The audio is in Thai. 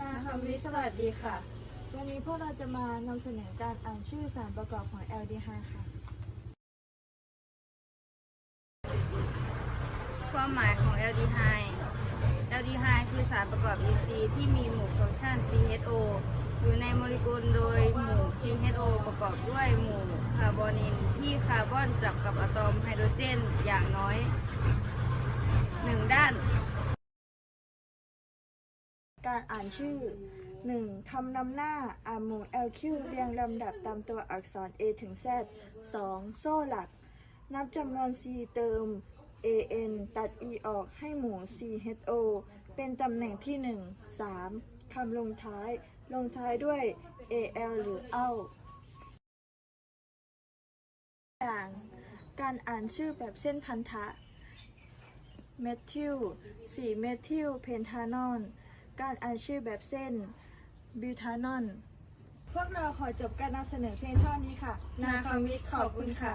นาคำวิสวัสดีค่ะ วันนี้พวกเราจะมานำเสนอการอ่านชื่อสารประกอบของแอลดีไฮค่ะ ความหมายของแอลดีไฮด์แอลดีไฮคือสารประกอบอินทรีย์ที่มีหมู่ฟังก์ชัน CHO อยู่ในโมเลกุลโดยหมู่ CHO ประกอบด้วยหมู่คาร์บอนินที่คาร์บอนจับกับอะตอมไฮโดรเจนอย่างน้อยหนึ่งด้าน การอ่านชื่อ 1. คำนำหน้าอ่านหมู่ LQ เรียงลำดับตามตัวอักษร A ถึง Z 2. โซ่หลัก นับจำนวน C เติม AN ตัด E ออกให้หมู่ CHO เป็นตำแหน่งที่ 1 3. คำลงท้าย ลงท้ายด้วย AL หรือ AL อย่างการอ่านชื่อแบบเส้นพันธะ เมทิล 4 เมทิล เพนทานอล การอ่านชื่อแบบเส้นบิวทานอน พวกเราขอจบการนำเสนอเพียงเท่านี้ค่ะ นาคำวิทย์ขอบคุณค่ะ